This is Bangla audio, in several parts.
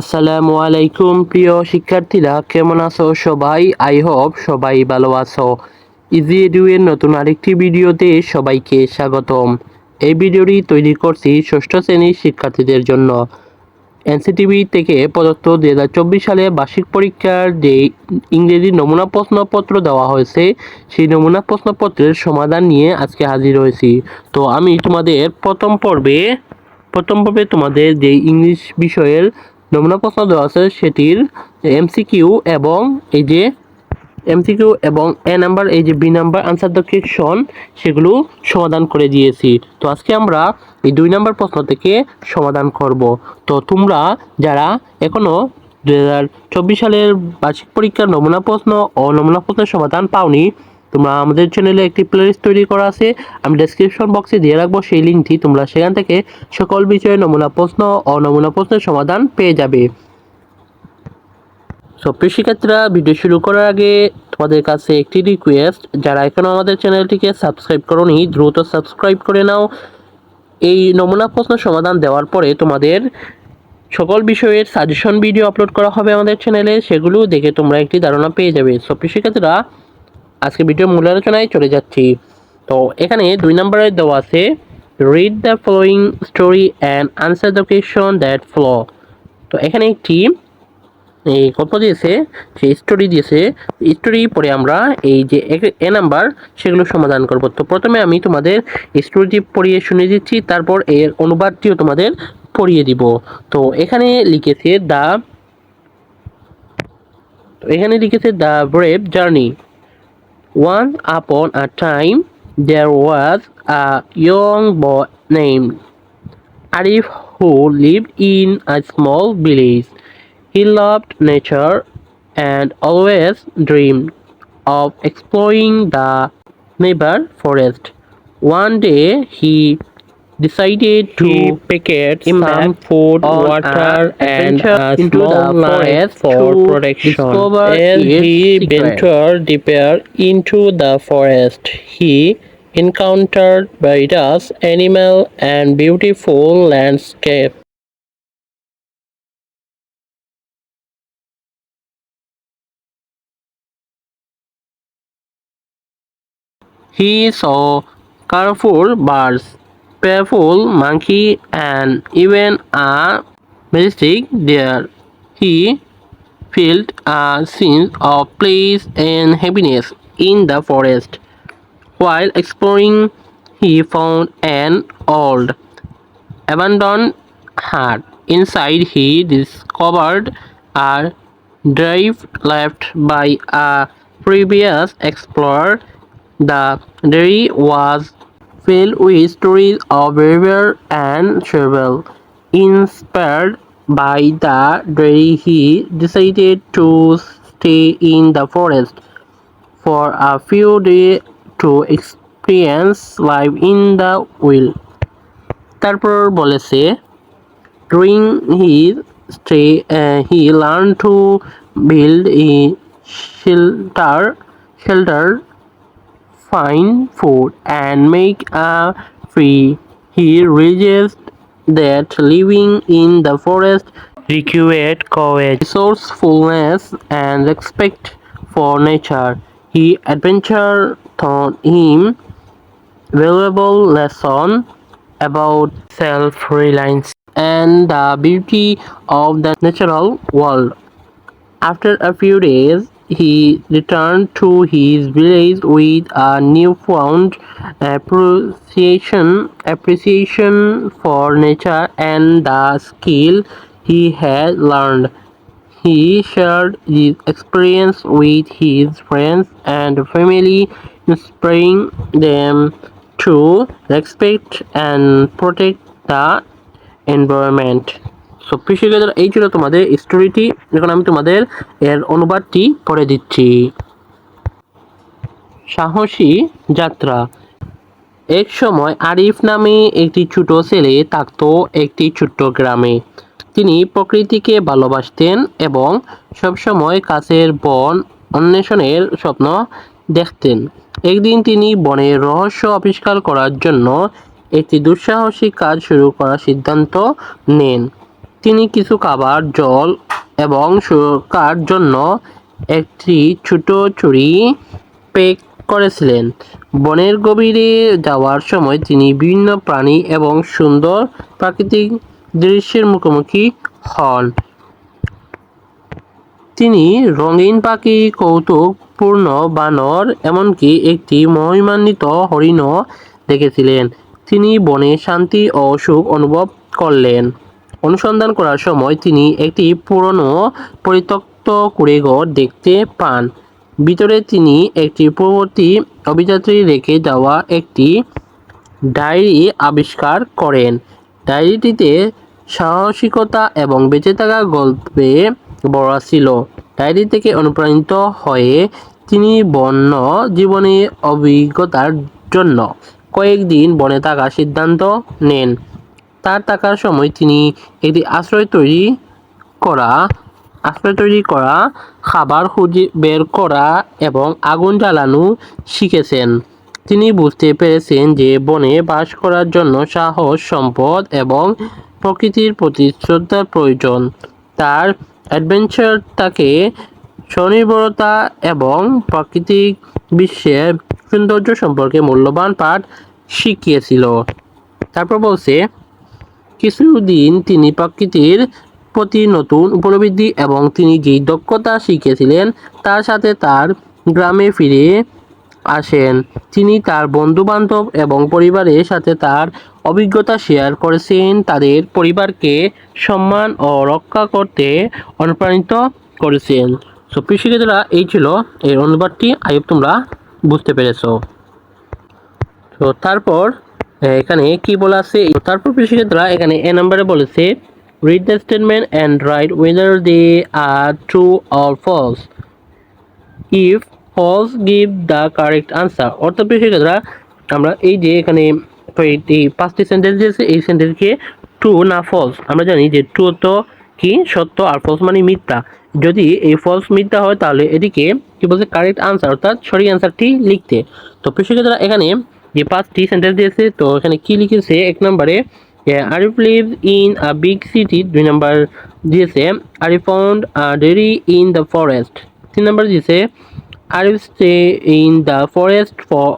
আসসালামু আলাইকুম, প্রিয় শিক্ষার্থীরা, কেমন আছো সবাই? আই হোপ সবাই ভালো আছো। ইজি এডুয়ের নতুন আরেকটি ভিডিওতে সবাইকে স্বাগতম। এই ভিডিওটি তৈরি করছি ষষ্ঠ শ্রেণির শিক্ষার্থীদের জন্য। এনসিটিভি থেকে প্রদত্ত দুই হাজার চব্বিশ সালে বার্ষিক পরীক্ষার যে ইংরেজি নমুনা প্রশ্নপত্র দেওয়া হয়েছে, সেই নমুনা প্রশ্নপত্রের সমাধান নিয়ে আজকে হাজির হয়েছি। তো আমি তোমাদের প্রথম পর্বে প্রথম পর্বে তোমাদের যে ইংলিশ বিষয়ের নমুনা প্রশ্ন দেওয়া আছে সেটির এমসিকিউ এবং এই যে এমসিকিউ এবং এ নাম্বার এই যে B number answer the question সেগুলো সমাধান করে দিয়েছি। তো আজকে আমরা এই দুই নাম্বার প্রশ্ন থেকে সমাধান করব। তো তোমরা যারা এখনও দু সালের বার্ষিক পরীক্ষার নমুনা প্রশ্ন ও নমুনা প্রশ্নের সমাধান পাওনি তোমরা আমাদের চ্যানেলে একটি প্লেলিস্ট তৈরি করা আছে, আমি ডেসক্রিপশন বক্সে দিয়ে রাখব সেই লিঙ্কটি তোমরা সেখান থেকে সকল বিষয়ে নমুনা প্রশ্ন ও নমুনা প্রশ্নের সমাধান পেয়ে যাবে। সো শিক্ষার্থীরা ভিডিও শুরু করার আগে তোমাদের কাছে একটি রিকোয়েস্ট যারা এখনও আমাদের চ্যানেলটিকে সাবস্ক্রাইব করোনি, দ্রুত সাবস্ক্রাইব করে নাও। এই নমুনা প্রশ্ন সমাধান দেওয়ার পরে তোমাদের সকল বিষয়ের সাজেশন ভিডিও আপলোড করা হবে আমাদের চ্যানেলে সেগুলো দেখে তোমরা একটি ধারণা পেয়ে যাবে। সো প্রিয় শিক্ষার্থীরা আজকে ভিডিও মূল আলোচনায় চলে যাচ্ছি। তো এখানে দুই নম্বরে দেওয়া আছে read the following story and answer the question that follow তো এখানে একটি এই গল্প দিয়েছে সেই স্টোরি দিয়েছে স্টোরি পরে আমরা এই যে এ- নাম্বার, সেগুলো সমাধান করব। তো প্রথমে আমি তোমাদের স্টোরিটি পড়িয়ে শুনে দিচ্ছি, তারপর এর অনুবাদটিও তোমাদের পড়িয়ে দিব। তো এখানে লিখেছে দ্য তো এখানে লিখেছে the brave journey One upon a time, there was a young boy named Arif who lived in a small village. He loved nature and always dreamed of exploring the neighbor forest. One day, he decided to packed embark some food, water, and a into the small knife for protection. As he ventured deeper into the forest, he encountered various animal and beautiful landscape. He saw colorful birds, playful monkey, and even a majestic deer. He felt a sense of peace and happiness in the forest. While exploring, he found an old, abandoned hut. Inside, he discovered a drive left by a previous explorer. The dairy was filled with stories of river and travel. Inspired by the dairy, he decided to stay in the forest for a few days to experience life in the wild. তারপর বলেছে during his stay uh, he learned to build a shelter shelter find food and make a free he realized that living in the forest required courage resourcefulness and respect for nature he adventure taught him valuable lesson about self-reliance and the beauty of the natural world. After a few days, he returned to his village with a newfound appreciation appreciation for nature and the skill he had learned. He shared his experience with his friends and family, inspiring them to respect and protect the environment. So কৃষিকাজের এই ছিল তোমাদের স্টোরিটি এখন আমি তোমাদের এর অনুবাদটি পড়ে দিচ্ছি। সাহসী যাত্রা। এক সময় আরিফ নামে একটি ছোট ছেলে থাকতো একটি ছোট্ট গ্রামে। তিনি প্রকৃতিকে ভালোবাসতেন এবং সবসময় কাছের বন অন্বেষণের স্বপ্ন দেখতেন। একদিন তিনি বনের রহস্য আবিষ্কার করার জন্য একটি দুঃসাহসিক কাজ শুরু করার সিদ্ধান্ত নেন। তিনি কিছু খাবার, জল এবং সুরক্ষার জন্য একটি ছোট ছুরি পেক করেছিলেন। বনের গভীরে যাওয়ার সময় তিনি বিভিন্ন প্রাণী এবং সুন্দর প্রাকৃতিক দৃশ্যের মুখোমুখি হন। তিনি রঙিন পাখি, কৌতুকপূর্ণ বানর এমনকি একটি মহিমান্বিত হরিণও দেখেছিলেন। তিনি বনে শান্তি ও সুখ অনুভব করলেন। অনুসন্ধান করার সময় তিনি একটি পুরনো পরিত্যক্ত কুড়েঘর দেখতে পান। ভিতরে তিনি একটি পূর্ববর্তী অভিযাত্রী রেখে যাওয়া একটি ডায়েরি আবিষ্কার করেন। ডায়েরিটিতে সাহসিকতা এবং বেঁচে থাকা গল্পে ভরা ছিল। ডায়েরি থেকে অনুপ্রাণিত হয়ে তিনি বন্য জীবনের অভিজ্ঞতার জন্য কয়েকদিন বনে থাকার সিদ্ধান্ত নেন। তার থাকার সময় তিনি একটি আশ্রয় তৈরি করা, আশ্রয় তৈরি করা, খাবার খুঁজে বের করা এবং আগুন জ্বালানো শিখেছেন। তিনি বুঝতে পেরেছেন যে বনে বাস করার জন্য সাহস, সম্পদ এবং প্রকৃতির প্রতি শ্রদ্ধার প্রয়োজন। তার অ্যাডভেঞ্চার তাকে স্বনির্ভরতা এবং প্রাকৃতিক বিশ্বের সৌন্দর্য সম্পর্কে মূল্যবান পাঠ শিখিয়েছিল। তারপর বলছে কিছুদিন তিনি প্রকৃতির প্রতি নতুন উপলব্ধি এবং তিনি যেই দক্ষতা শিখেছিলেন তার সাথে তার গ্রামে ফিরে আসেন। তিনি তার বন্ধু বান্ধব এবং পরিবারের সাথে তার অভিজ্ঞতা শেয়ার করেছেন। তাদের পরিবারকে সম্মান ও রক্ষা করতে অনুপ্রাণিত করেছেন। সো কৃষিকেরা এই ছিল এর অনুবাদটি। আয়ুব তোমরা বুঝতে পেরেছ। তো তারপর এখানে কি বলা আছে? তারপর কৃষিকেরা এখানে এ নাম্বারে বলেছে read the statement and write whether they are true or false if false give the correct answer অর্থাৎ কৃষিকেরা আমরা এই যে এখানে এই- পাঁচটি সেন্টেন্স দিয়েছে, এই সেন্টেন্সকে ট্রু না ফলস আমরা জানি যে ট্রু তো কি সত্য আর ফলস মানে মিথ্যা। যদি এই ফলস মিথ্যা হয়, তাহলে এটিকে কি বলছে? কারেক্ট আনসার অর্থাৎ সঠিক আনসারটি লিখতে। তো কৃষিকেরা এখানে যে পাঁচটি সেন্টেন্স দিয়েছে, তো এখানে কি লিখেছে? এক নম্বরে Arif live in a big city দুই নাম্বার দিয়েছে Arif found a dairy in the forest তিন নাম্বার দিয়েছে Arif stay in the forest for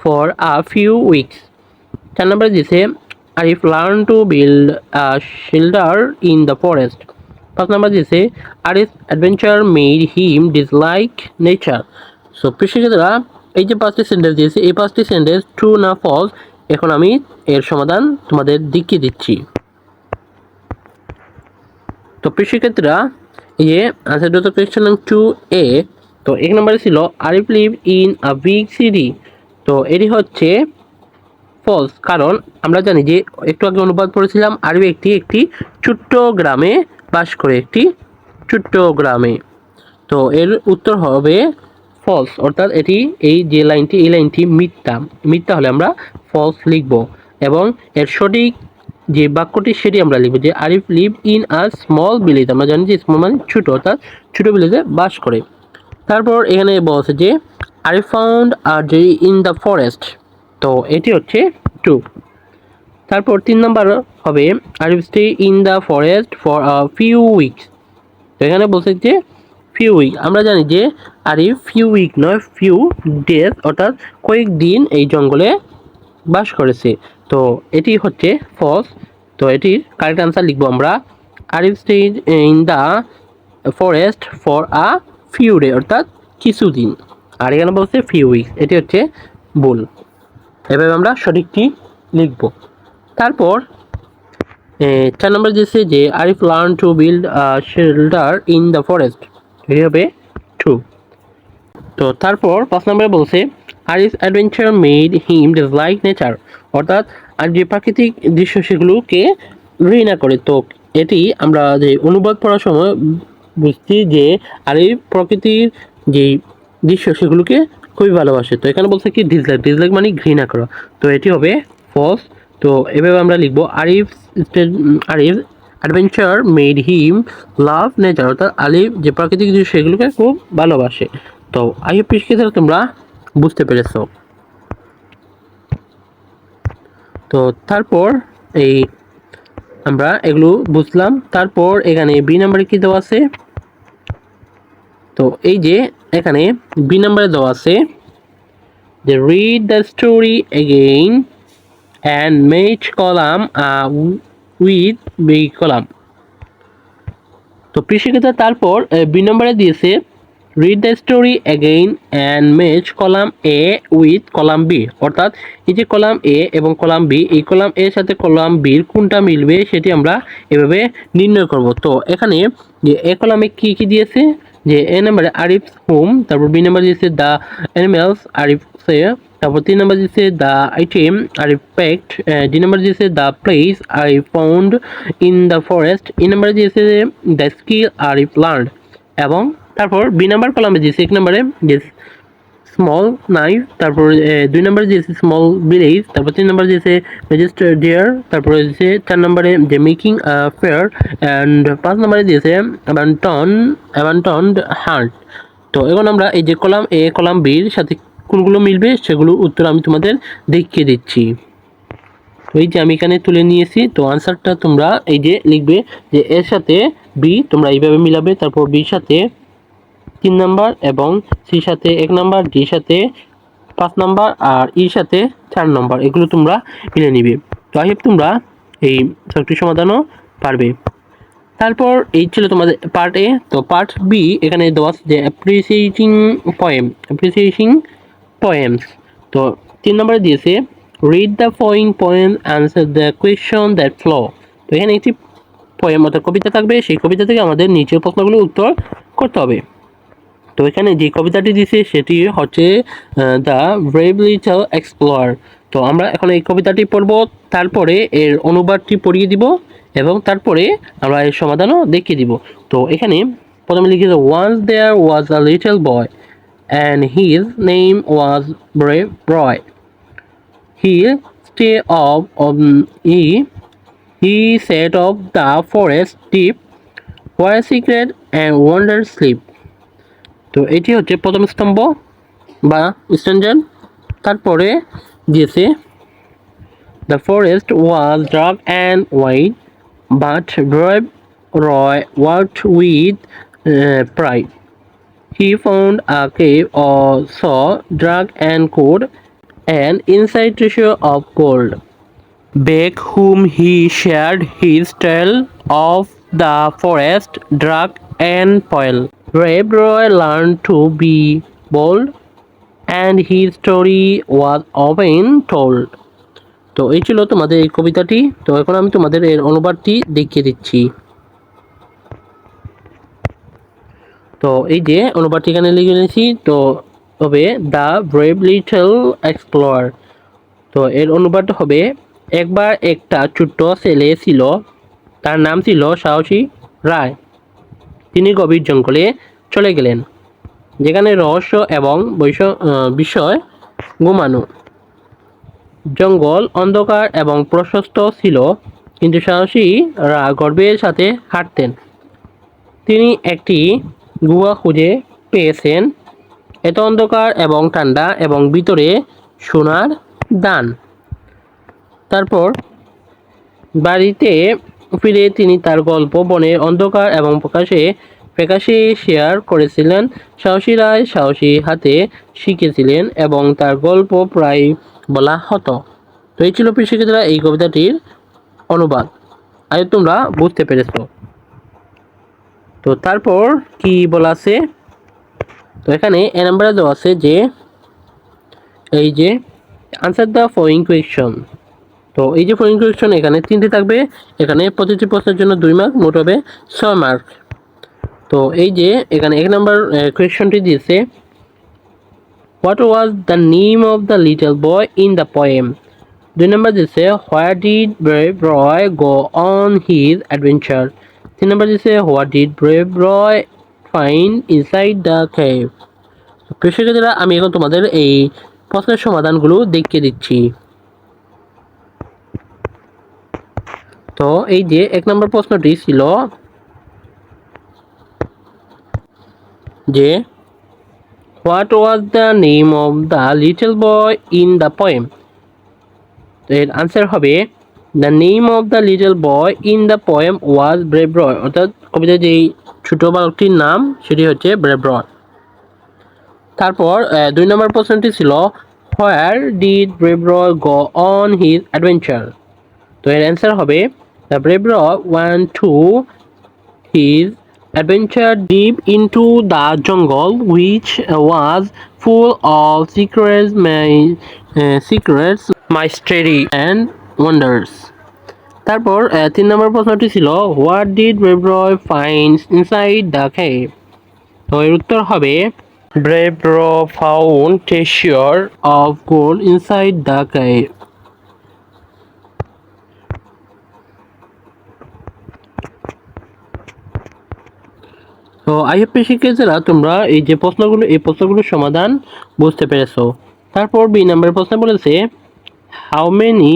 for a few weeks চার নাম্বার দিয়েছে Arif learn to build a shelter in the forest পাঁচ নাম্বার দিয়েছে Arif adventure made him dislike nature so কৃষিকেরা এই যে পাঁচটি সেন্টেন্স দিয়েছে, এই পাঁচটি সেন্টেন্স ট্রু না ফলস এখন আমি এর সমাধান তোমাদের দেখিয়ে দিচ্ছি। তো কৃষিক্ষেত্রা এই যে answer to question two A তো এক নম্বরে ছিল Arif live in a big city তো এটি হচ্ছে ফলস কারণ আমরা জানি যে একটু আগে অনুবাদ পড়েছিলাম আরিফ একটি একটি ছোট্ট গ্রামে বাস করে, একটি ছোট্ট গ্রামে? তো এর উত্তর হবে ফলস অর্থাৎ এটি এই যে লাইনটি, এই লাইনটি মিথ্যা। মিথ্যা হলে আমরা ফলস লিখব এবং এর সঠিক যে বাক্যটি সেটি আমরা লিখব যে Arif live in a small village. আমরা জানি যে স্মল মানে ছোট, অর্থাৎ ছোট ভিলেজে বাস করে। তারপর এখানে বলছে যে আরিফ ফাউন্ড আর যে ইন দ্য ফরেস্ট তো এটি হচ্ছে টু তারপর তিন নম্বর হবে Arif stay in the forest for few weeks এখানে বলছে যে ফিউ উইক আমরা জানি যে আরিফ ফিউ উইক নয়, ফিউ ডেজ অর্থাৎ কয়েকদিন এই জঙ্গলে বাস করেছে। তো এটি হচ্ছে ফলস তো এটির কারেক্ট আনসার লিখব আমরা Arif stay in the forest for a few day অর্থাৎ কিছুদিন। আর এখানে বলছে ফিউ উইকস এটি হচ্ছে ভুল। এভাবে আমরা সঠিকটি লিখব। তারপর চার নম্বর দিয়েছে যে Arif learn to build shelter in the forest এটি হবে ট্রু তো তারপর পাঁচ নম্বরে বলছে Arif adventure made him dislike nature অর্থাৎ, আর যে প্রাকৃতিক দৃশ্য সেগুলোকে ঘৃণা করে। তো এটি আমরা যে অনুবাদ পড়ার সময় বুঝছি যে আরিফ প্রকৃতির যে দৃশ্য সেগুলোকে খুবই ভালোবাসে। তো এখানে বলছে কি ডিসলাইক ডিসলাইক মানে ঘৃণা করা। তো এটি হবে ফলস তো এভাবে আমরা লিখব Arif Arif adventure made him love nature অর্থাৎ আলিফ যে প্রাকৃতিক দৃশ্য সেগুলোকে খুব ভালোবাসে। তো আই হোপ পিসকে তোমরা বুঝতে পেরেছ। তো তারপর এই আমরা এগুলো বুঝলাম। তারপর এখানে বি নাম্বারে কি দেওয়া আছে? তো এই যে এখানে বি নাম্বারে দেওয়া আছে যে read the story again and match column with B column তো কৃষিকতা তারপর বি নম্বরে দিয়েছে read the story again and match column A with column B অর্থাৎ, এই যে কলাম এ এবং কলাম বি এই কলাম এর সাথে কলাম বির কোনটা মিলবে সেটি আমরা এভাবে নির্ণয় করব। তো এখানে, যে এ কলামে কি কি দিয়েছে? যে এ নম্বরে আরিফ হোম তারপর বি নম্বর দিয়েছে দ্য অ্যানিমেলস আরিফ সে তারপর তিন নম্বর দিয়েছে দ্য আইটেম আর প্যাক্ট দুই নম্বর দিয়েছে the place I found in the forest এই নম্বরে দিয়েছে দ্য স্কিল আরিফ প্লান্ট এবং তারপর বি নাম্বার কলামে দিয়েছে এক নম্বরে স্মল নাইফ তারপর দুই নম্বরে দিয়েছে স্মল ভিলেজ তারপর তিন নম্বর দিয়েছে রেজিস্টার ডিয়ার তারপরে দিয়েছে চার নম্বরে যে মেকিং ফেয়ার অ্যান্ড পাঁচ নম্বরে দিয়েছে অ্যাবান্টন অ্যাবান্টন হার্ট তো এখন আমরা এই যে কলাম, এ কলাম বির সাথে কোনগুলো মিলবে সেগুলো উত্তর আমি তোমাদের দেখিয়ে দিচ্ছি। তো এই যে আমি এখানে তুলে নিয়েছি, তো আনসারটা তোমরা এই যে লিখবে যে এর সাথে বি তোমরা এইভাবে মিলাবে, তারপর বির সাথে তিন নাম্বার এবং সির সাথে এক নাম্বার ডির সাথে পাঁচ নাম্বার আর ইর সাথে চার নাম্বার, এগুলো তোমরা মিলে নিবে। তো আই তোমরা এই ছকটি সমাধানও পারবে। তারপর এই ছিল তোমাদের পার্ট এ তো পার্ট বি এখানে দেওয়া যে অ্যাপ্রিসিয়েটিং পয়েম অ্যাপ্রিসিয়েটিং পয়েমস তো তিন নম্বরে দিয়েছে read the following poem answer the question that follow তো এখানে একটি পয়েম অর্থাৎ কবিতা থাকবে, সেই কবিতা থেকে আমাদের নিচের প্রশ্নগুলো উত্তর করতে হবে। তো এখানে যে কবিতাটি দিয়েছে, সেটি হচ্ছে দ্য ব্রেভ লিটল এক্সপ্লোর তো আমরা এখন এই কবিতাটি পড়ব, তারপরে এর অনুবাদটি পড়িয়ে দিব এবং তারপরে আমরা এর সমাধানও দেখিয়ে দিব। তো এখানে প্রথমে লিখেছে once there was a little boy and his name was brave Roy he stay off he he set off the forest deep where secret and wonder sleep তো এটি হচ্ছে প্রথম স্তম্ভ বা স্ট্যান্ডার্ড। তারপরে দিয়েছে the forest was dark and white but brave Roy worked with pride he found a cave a so drag and cold and inside treasure of gold. Back whom he shared his tale of the forest, drug and toil. Brave Roy learned to be bold, and his story was often told. তো এই ছিল তোমাদের এই কবিতাটি তো এখন আমি তোমাদের এর অনুবাদটি দেখিয়ে দিচ্ছি তো এই যে অনুবাদটি এখানে লিখে নিয়েছি, তো হবে দ্য ব্রেভ লিটল এক্সপ্লোর তো এর অনুবাদ হবে, একবার একটা ছোট্ট ছেলে ছিল, তার নাম ছিল সাহসী রায়। তিনি গভীর জঙ্গলে চলে গেলেন, যেখানে রহস্য এবং বৈষ- বিষয় ঘুমানো। জঙ্গল অন্ধকার এবং প্রশস্ত ছিল, কিন্তু সাহসী রা গর্বের সাথে হাঁটতেন। তিনি একটি গুহা খুঁজে পেয়েছেন। এত অন্ধকার এবং ঠান্ডা এবং ভিতরে সোনার দান। তারপর বাড়িতে ফিরে তিনি তার গল্প, বনের অন্ধকার এবং প্রকাশে প্রকাশে শেয়ার করেছিলেন। সাহসী রায় সাহসী হাতে শিখেছিলেন এবং তার গল্প প্রায় বলা হতো। তো এই ছিল কৃষিকেরা এই কবিতাটির অনুবাদ। আজ তোমরা বুঝতে পেরেছ। তো তারপর কি বলা আছে? তো এখানে এ নাম্বারে দেওয়া আছে যে, এই যে আনসার দ্য ফলোয়িং কোয়েশন তো এই যে ফলোয়িং কোয়েশন এখানে তিনটে থাকবে। এখানে প্রতিটি প্রশ্নের জন্য দুই মার্ক মোট হবে ছয় মার্ক তো এই যে এখানে এক নাম্বার কোয়েশনটি দিয়েছে what was the name of the little boy in the poem দুই নম্বর দিয়েছে what did brave Roy go on his adventure তিন নম্বর দিয়েছে what did brave Roy find inside the cave প্রেক্ষিতরা আমি এখন তোমাদের এই প্রশ্নের সমাধানগুলো দেখিয়ে দিচ্ছি। তো এই যে এক নম্বর প্রশ্নটি ছিল যে what was the name of the little boy in the poem তো এর আনসার হবে the name of the little boy in the poem was brave অর্থাৎ কবিতার যেই ছোট বালকটির নাম সেটি হচ্ছে ব্রেভ তারপর দুই নম্বর প্রশ্নটি ছিল where did brave go on his adventure তো এর অ্যান্সার হবে the brave one to his adventure deep into the jungle which was full of secrets my uh, secrets mystery and wonders. তারপর তিন নম্বর প্রশ্নটি ছিল what did brave Roy find inside the cave তো এর উত্তর হবে brave Roy found treasure of gold inside the cave তো আইএফপি শিক্ষার্থীরা, তোমরা এই যে প্রশ্নগুলো, এই প্রশ্নগুলোর সমাধান বুঝতে পেরেছ। তারপর বি নাম্বার প্রশ্ন বলেছে how many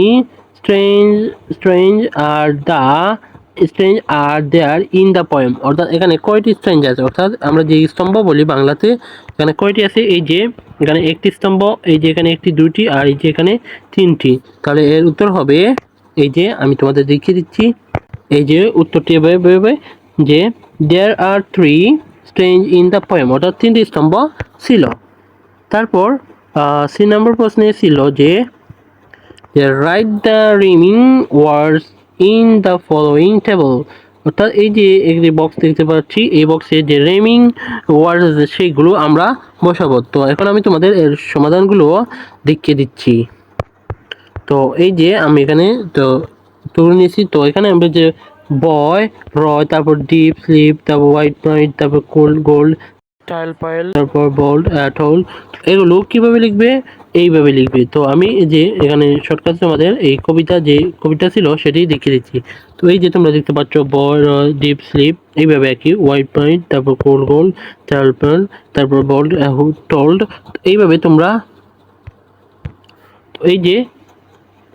strange strange are the strange are there in the poem অর্থাৎ এখানে কয়টি স্ট্রেঞ্জ আছে? অর্থাৎ আমরা যে স্তম্ভ বলি বাংলাতে, এখানে কয়টি আছে? এই যে, এখানে একটি স্তম্ভ, এই যে এখানে একটি দুইটি, আর এই যে এখানে তিনটি। তাহলে এর উত্তর হবে, এই যে আমি তোমাদের দেখিয়ে দিচ্ছি, এই যে উত্তরটি এভাবে যে there are three strange in the poem অর্থাৎ তিনটি স্তম্ভ ছিল। তারপর সি নম্বর প্রশ্নে ছিল যে write the rhyming words in the following table অর্থাৎ এই যে একটি বক্স দেখতে পাচ্ছি এই বক্সে যে রেমিং ওয়ার্ড আছে সেইগুলো আমরা বসাবো। তো এখন আমি তোমাদের এর সমাধানগুলো দেখিয়ে দিচ্ছি। তো এই যে আমি এখানে তো তুলে নিয়েছি। তো এখানে আমরা যে বয় রয় তারপর ডিপ স্লিপ তারপর হোয়াইট পয়েন্ট তারপর কোল্ড গোল্ড টাইল পাইল তারপর বোল্ড অ্যাটল এগুলো কীভাবে লিখবে? এইভাবে লিখবে। তো আমি যে এখানে শর্টকাট আমাদের এই কবিতা যে কবিতা ছিল সেটি দেখিয়ে দিচ্ছি। তো এই যে তোমরা দেখতে পাচ্ছ রয় ডিপ স্লিপ এইভাবে একই হোয়াইট পয়েন্ট তারপর গোল্ড টাইল পাইল তারপর বল্ড টোল্ড এইভাবে তোমরা তো এই যে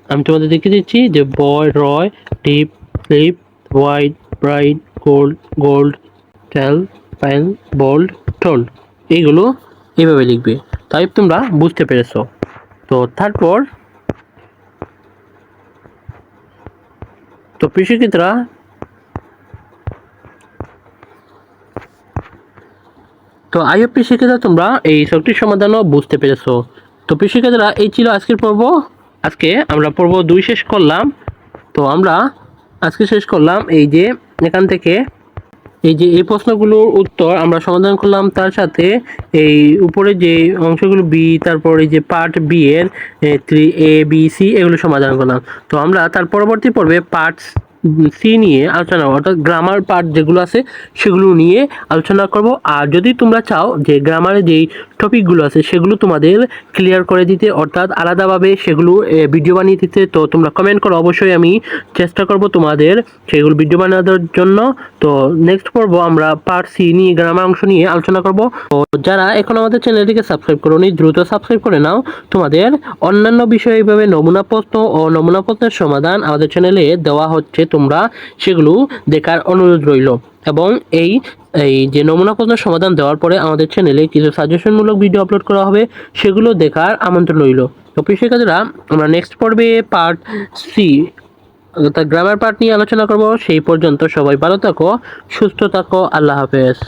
আমি তোমাদের দেখিয়ে দিচ্ছি যে boy Roy deep sleep white bright gold gold tell pen bold told এইগুলো এইভাবে লিখবে। তাই তোমরা বুঝতে পেরেছ। তো তারপর তো কৃষিক্ষেত্রা তো আইএফপি শিক্ষিতা তোমরা এই সবটির সমাধানও বুঝতে পেরেছ। তো কৃষিক্ষেত্রা এই ছিল আজকের পর্ব। আজকে আমরা পর্ব দুই শেষ করলাম। তো আমরা আজকে শেষ করলাম এই যে এখান থেকে এই যে, এই প্রশ্নগুলোর উত্তর আমরা সমাধান করলাম তার সাথে এই উপরে যে অংশগুলো বি তারপরে যে পার্ট বি এর থ্রি এ বি সি এগুলো সমাধান করলাম। তো আমরা তার পরবর্তী পর্বে পার্ট সি নিয়ে আলোচনা অর্থাৎ গ্রামার পার্ট যেগুলো আছে, সেগুলো নিয়ে আলোচনা করব। আর যদি তোমরা চাও যে গ্রামারে যেই টপিকগুলো আছে, সেগুলো তোমাদের ক্লিয়ার করে দিতে, অর্থাৎ আলাদাভাবে সেগুলো ভিডিও বানিয়ে দিতে, তো তোমরা কমেন্ট করো। অবশ্যই আমি চেষ্টা করব তোমাদের সেগুলো ভিডিও বানানোর জন্য। তো নেক্সট পর্ব আমরা পার্ট সি নিয়ে গ্রামার অংশ নিয়ে আলোচনা করব। তো যারা এখন আমাদের চ্যানেলটিকে সাবস্ক্রাইব করোনি, দ্রুত সাবস্ক্রাইব করে নাও। তোমাদের অন্যান্য বিষয়ে এইভাবে নমুনা প্রশ্ন ও নমুনা প্রশ্নের সমাধান আমাদের চ্যানেলে দেওয়া হচ্ছে। তোমরা সেগুলো দেখার অনুরোধ রইল। এবং এই এই যে নমুনা প্রশ্ন সমাধান দেওয়ার পরে আমাদের চ্যানেলে কিছু সাজেশনমূলক ভিডিও আপলোড করা হবে, সেগুলো দেখার আমন্ত্রণ রইল। তো কাজরা আমরা নেক্সট পর্বে পার্ট সি অর্থাৎ গ্রামার পার্ট নিয়ে আলোচনা করব। সেই পর্যন্ত সবাই ভালো থাকো, সুস্থ থাকো, আল্লাহ হাফেজ।